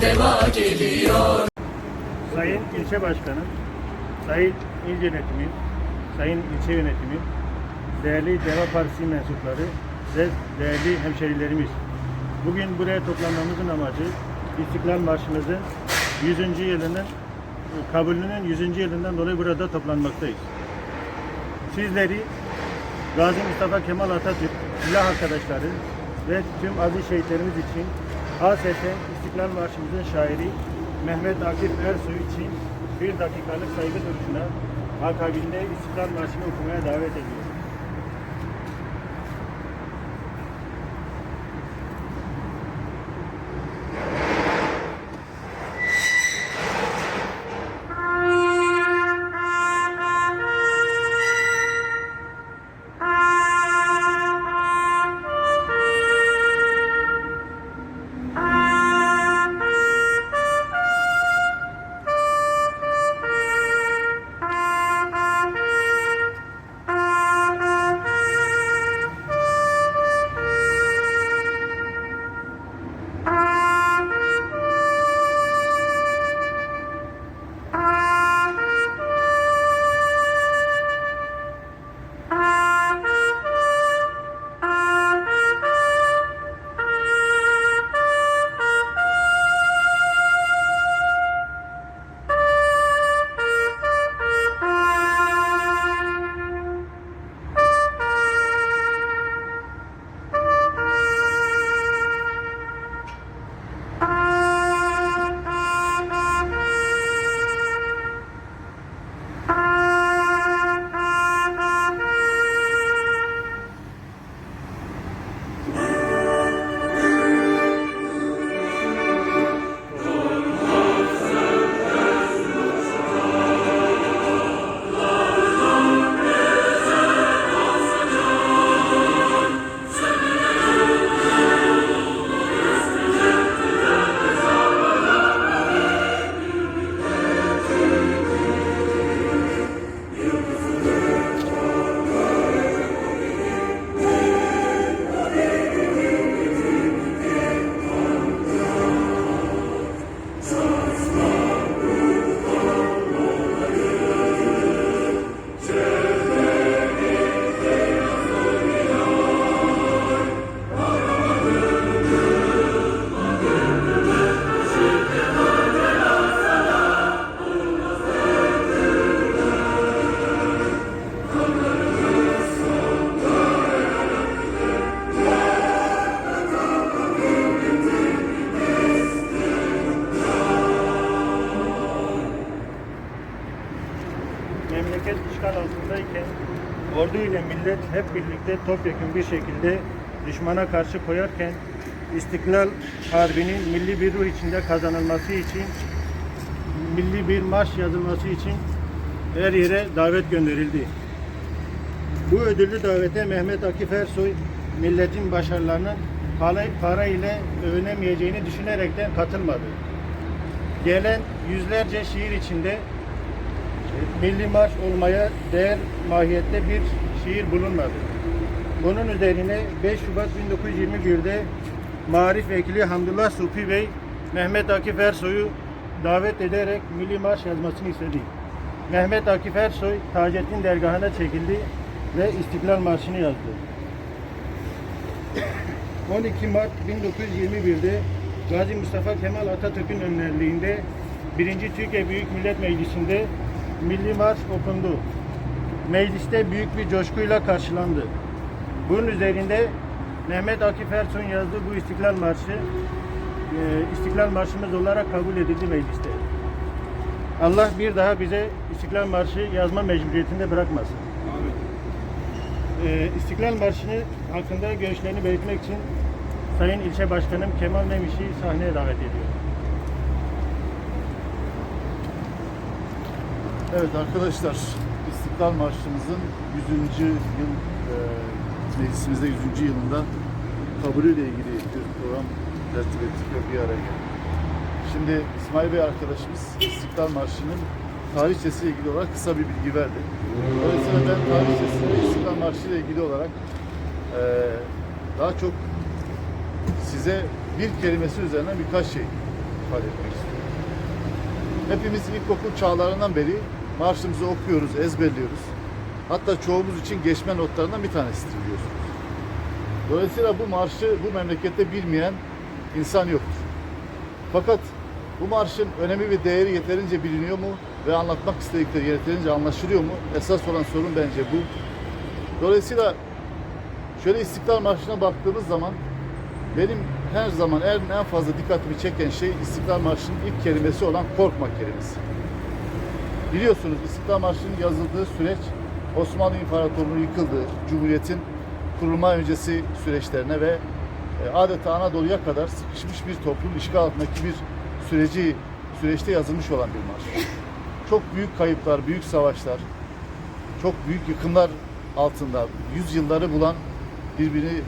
Deva geliyor Sayın ilçe başkanım, sayın il yönetimi, sayın ilçe yönetimi, değerli Deva Partisi mensupları ve değerli hemşerilerimiz. Bugün buraya toplanmamızın amacı İstiklal Marşımızın 100. yılının kabulünün 100. yılından dolayı burada toplanmaktayız. Sizleri Gazi Mustafa Kemal Atatürk, silah arkadaşları ve tüm aziz şehitlerimiz için hasreten İstiklal Marşımızın şairi Mehmet Akif Ersoy için bir dakikalık saygı duruşuna akabinde İstiklal Marşı'nı okumaya davet ediyorum. Ordu ile millet hep birlikte topyekun bir şekilde düşmana karşı koyarken İstiklal Harbi'nin milli bir ruh içinde kazanılması için milli bir marş yazılması için her yere davet gönderildi. Bu ödüllü davete Mehmet Akif Ersoy milletin başarılarının para, para ile övünemeyeceğini düşünerekten katılmadı. Gelen yüzlerce şiir içinde milli marş olmaya değer mahiyette bir şiir bulunmadı. Bunun üzerine 5 Şubat 1921'de Marif Vekili Hamdullah Supi Bey Mehmet Akif Ersoy'u davet ederek milli marş yazmasını istedi. Mehmet Akif Ersoy Taceddin dergahına çekildi ve İstiklal Marşı'nı yazdı. 12 Mart 1921'de Gazi Mustafa Kemal Atatürk'ün önderliğinde 1. Türkiye Büyük Millet Meclisi'nde Milli Marş okundu. Mecliste büyük bir coşkuyla karşılandı. Bunun üzerinde Mehmet Akif Ersoy'un yazdığı bu İstiklal Marşı e, İstiklal Marşımız olarak kabul edildi mecliste. Allah bir daha bize İstiklal Marşı yazma mecburiyetinde bırakmasın. E, İstiklal Marşı'nı hakkında görüşlerini belirtmek için Sayın İlçe Başkanım Kemal Memiş'i sahneye davet ediyorum. Evet arkadaşlar, İstiklal Marşımızın 100. yıl e, meclisimizde 100. yılında kabulüyle ilgili bir program tertip ettik ve bir araya geldik. Şimdi İsmail Bey arkadaşımız İstiklal Marşı'nın tarihçesiyle ilgili olarak kısa bir bilgi verdi. Dolayısıyla ben tarihçesi ve İstiklal Marşı ile ilgili olarak e, daha çok size bir kelimesi üzerinden birkaç şey ifade etmek istiyorum. Hepimiz ilkokul çağlarından beri marşımızı okuyoruz, ezberliyoruz. Hatta çoğumuz için geçme notlarından bir tanesidir biliyorsunuz. Dolayısıyla bu marşı bu memlekette bilmeyen insan yoktur. Fakat bu marşın önemi ve değeri yeterince biliniyor mu ve anlatmak istedikleri yeterince anlaşılıyor mu? Esas olan sorun bence bu. Dolayısıyla şöyle İstiklal Marşı'na baktığımız zaman benim her zaman en, en fazla dikkatimi çeken şey İstiklal Marşı'nın ilk kelimesi olan korkma kelimesi. Biliyorsunuz İstiklal Marşı'nın yazıldığı süreç Osmanlı İmparatorluğu yıkıldığı, Cumhuriyet'in kurulma öncesi süreçlerine ve e, adeta Anadolu'ya kadar sıkışmış bir toplum işgal altındaki bir süreci süreçte yazılmış olan bir marş. Çok büyük kayıplar, büyük savaşlar, çok büyük yıkımlar altında yüzyılları bulan birbirini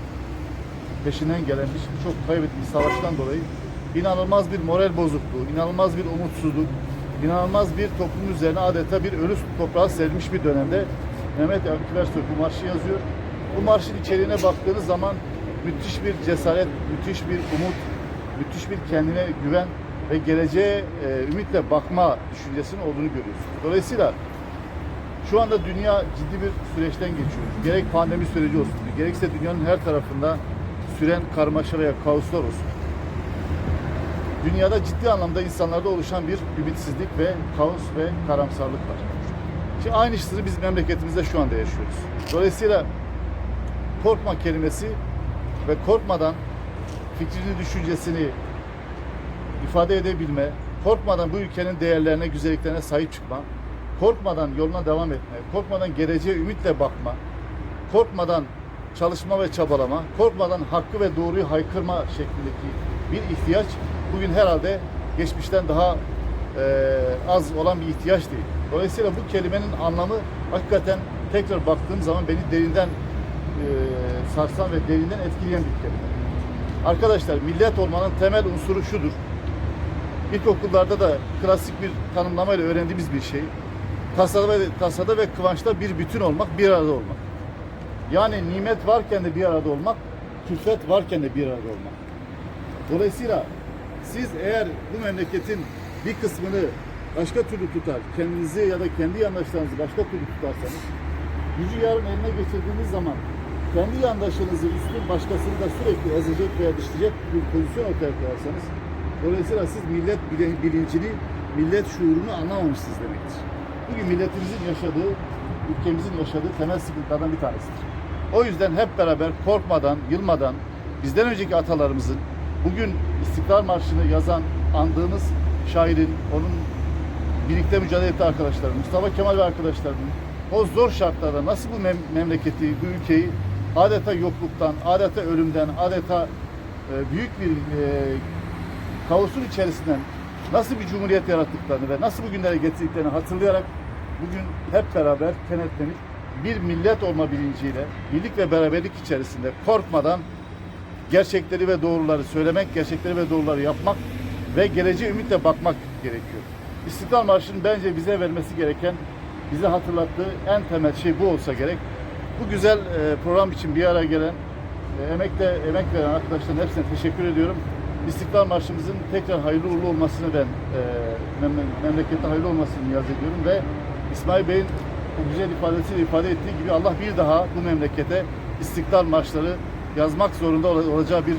peşinden gelen bir çok kaybetmiş savaştan dolayı inanılmaz bir moral bozukluğu, inanılmaz bir umutsuzluk, inanılmaz bir toplum üzerine adeta bir ölü toprağa serilmiş bir dönemde Mehmet Akif Ersoy bu marşı yazıyor. Bu marşın içeriğine baktığınız zaman müthiş bir cesaret, müthiş bir umut, müthiş bir kendine güven ve geleceğe e, ümitle bakma düşüncesinin olduğunu görüyorsunuz. Dolayısıyla şu anda dünya ciddi bir süreçten geçiyor. Gerek pandemi süreci olsun, gerekse dünyanın her tarafında süren karmaşa veya kaoslar olsun. Dünyada ciddi anlamda insanlarda oluşan bir ümitsizlik ve kaos ve karamsarlık var. Şimdi aynı şeyi biz memleketimizde şu anda yaşıyoruz. Dolayısıyla korkma kelimesi ve korkmadan fikrini, düşüncesini ifade edebilme, korkmadan bu ülkenin değerlerine, güzelliklerine sahip çıkma, korkmadan yoluna devam etme, korkmadan geleceğe ümitle bakma, korkmadan çalışma ve çabalama, korkmadan hakkı ve doğruyu haykırma şeklindeki bir ihtiyaç bugün herhalde geçmişten daha eee, az olan bir ihtiyaç değil. Dolayısıyla bu kelimenin anlamı hakikaten tekrar baktığım zaman beni derinden eee, sarsan ve derinden etkileyen bir kelime. Arkadaşlar millet olmanın temel unsuru şudur. İlkokullarda da klasik bir tanımlamayla öğrendiğimiz bir şey. Tasada ve, tasada ve kıvançta bir bütün olmak, bir arada olmak. Yani nimet varken de bir arada olmak, külfet varken de bir arada olmak. Dolayısıyla siz eğer bu memleketin bir kısmını başka türlü tutar, kendinizi ya da kendi yandaşlarınızı başka türlü tutarsanız, gücü yarın eline geçirdiğiniz zaman kendi yandaşınızı üstün başkasını da sürekli ezecek veya dişleyecek bir pozisyon ortaya koyarsanız, dolayısıyla siz millet bilincini, millet şuurunu anlamamışsınız demektir. Bugün milletimizin yaşadığı, ülkemizin yaşadığı temel sıkıntılardan bir tanesidir. O yüzden hep beraber korkmadan, yılmadan, bizden önceki atalarımızın bugün İstiklal Marşı'nı yazan, andığımız şairin, onun birlikte mücadele ettiği arkadaşlarım, Mustafa Kemal ve arkadaşlarının o zor şartlarda nasıl bu mem- memleketi, bu ülkeyi adeta yokluktan, adeta ölümden, adeta e, büyük bir e, kaosun içerisinden nasıl bir cumhuriyet yarattıklarını ve nasıl bugünlere getirdiklerini hatırlayarak bugün hep beraber kenetlenip bir millet olma bilinciyle birlik ve beraberlik içerisinde korkmadan gerçekleri ve doğruları söylemek, gerçekleri ve doğruları yapmak ve geleceğe ümitle bakmak gerekiyor. İstiklal Marşı'nın bence bize vermesi gereken, bize hatırlattığı en temel şey bu olsa gerek. Bu güzel e, program için bir araya gelen, e, emekle emek veren arkadaşların hepsine teşekkür ediyorum. İstiklal Marşımızın tekrar hayırlı uğurlu olmasını ben e, mem- memlekette hayırlı olmasını niyaz ediyorum ve İsmail Bey'in bu güzel ifadesiyle ifade ettiği gibi Allah bir daha bu memlekete İstiklal Marşları yazmak zorunda ol- olacağı bir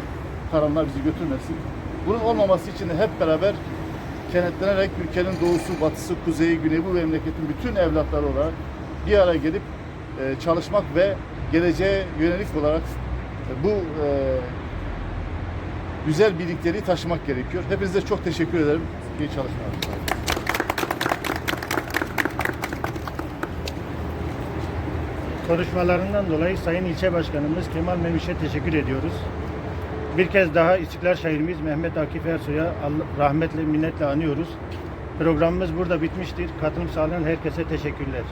karanlığa bizi götürmesin. Bunun olmaması için de hep beraber kenetlenerek ülkenin doğusu, batısı, kuzeyi, güneyi bu memleketin bütün evlatları olarak bir araya gelip e, çalışmak ve geleceğe yönelik olarak e, bu e, güzel birlikleri taşımak gerekiyor. Hepinize çok teşekkür ederim. İyi çalışmalar. Konuşmalarından dolayı Sayın İlçe Başkanımız Kemal Memiş'e teşekkür ediyoruz. Bir kez daha İstiklal şairimiz Mehmet Akif Ersoy'a rahmetle, minnetle anıyoruz. Programımız burada bitmiştir. Katılım sağlayan herkese teşekkürler.